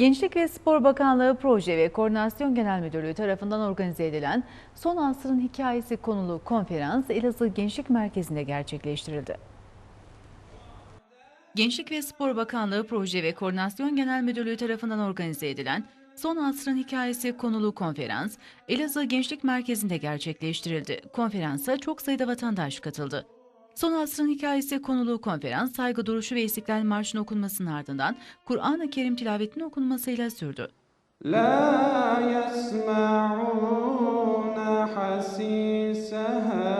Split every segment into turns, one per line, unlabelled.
Gençlik ve Spor Bakanlığı Proje ve Koordinasyon Genel Müdürlüğü tarafından organize edilen Son Asrın Hikayesi konulu konferans Elazığ Gençlik Merkezi'nde gerçekleştirildi. Gençlik ve Spor Bakanlığı Proje ve Koordinasyon Genel Müdürlüğü tarafından organize edilen Son Asrın Hikayesi konulu konferans Elazığ Gençlik Merkezi'nde gerçekleştirildi. Konferansa çok sayıda vatandaş katıldı. Son Asrın Hikayesi konulu konferans saygı duruşu ve İstiklal Marşı'nın okunmasının ardından Kur'an-ı Kerim tilavetinin okunmasıyla sürdü.
لا يسمعون حسيسها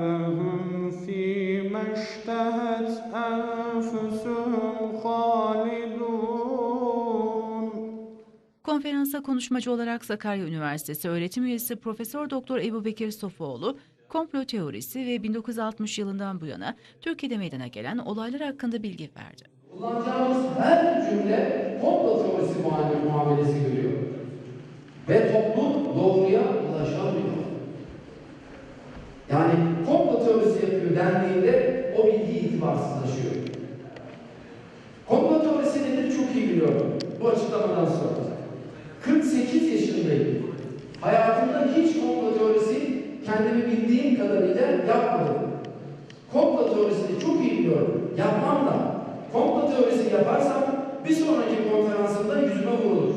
وهم فيما اشتهت أنفسهم خالدون
Konferansa konuşmacı olarak Sakarya Üniversitesi öğretim üyesi Profesör Doktor Ebubekir Sofuoğlu, komplo teorisi ve 1960 yılından bu yana Türkiye'de meydana gelen olaylar hakkında bilgi verdi.
Kullanacağımız her cümle komplo teorisi muamele- muamelesi görüyor. Ve toplum doğruya ulaşamıyor. Yani komplo teorisi yapıyor dendiğinde o bilgi itibarsızlaşıyor. Komplo teorisi nedir çok iyi biliyorum. Bu açıklamadan sonra. 48 yaşındayım. Teorisi kendimi bildiğim kadarıyla yapmadım. Komplo teorisini çok iyi biliyorum. Yapmam da. Komplo teorisi yaparsam bir sonraki konferansımda yüzüme vurulur.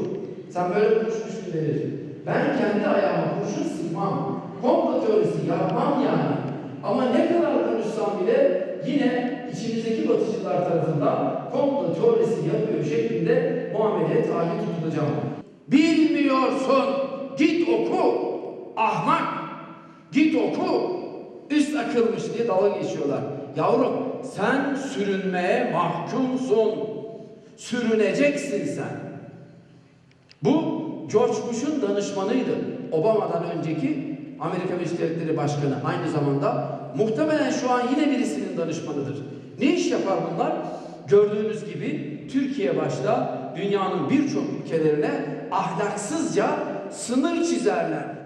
Sen böyle konuşmuştun denir. Ben kendi ayağıma kurşun sıkmam. Komplo teorisi yapmam yani. Ama ne kadar konuşsam bile yine içimizdeki batıcılar tarafından komplo teorisi yapıyor şeklinde muameleye tabi tutulacağım. Bilmiyorsun. Git oku. Ahmak. Git oku. Üst akılmış diye dalga geçiyorlar. Yavrum sen sürünmeye mahkumsun. Sürüneceksin sen. Bu George Bush'un danışmanıydı. Obama'dan önceki Amerika Birleşik Devletleri Başkanı aynı zamanda muhtemelen şu an yine birisinin danışmanıdır. Ne iş yapar bunlar? Gördüğünüz gibi Türkiye başta dünyanın birçok ülkelerine ahlaksızca sınır çizerler.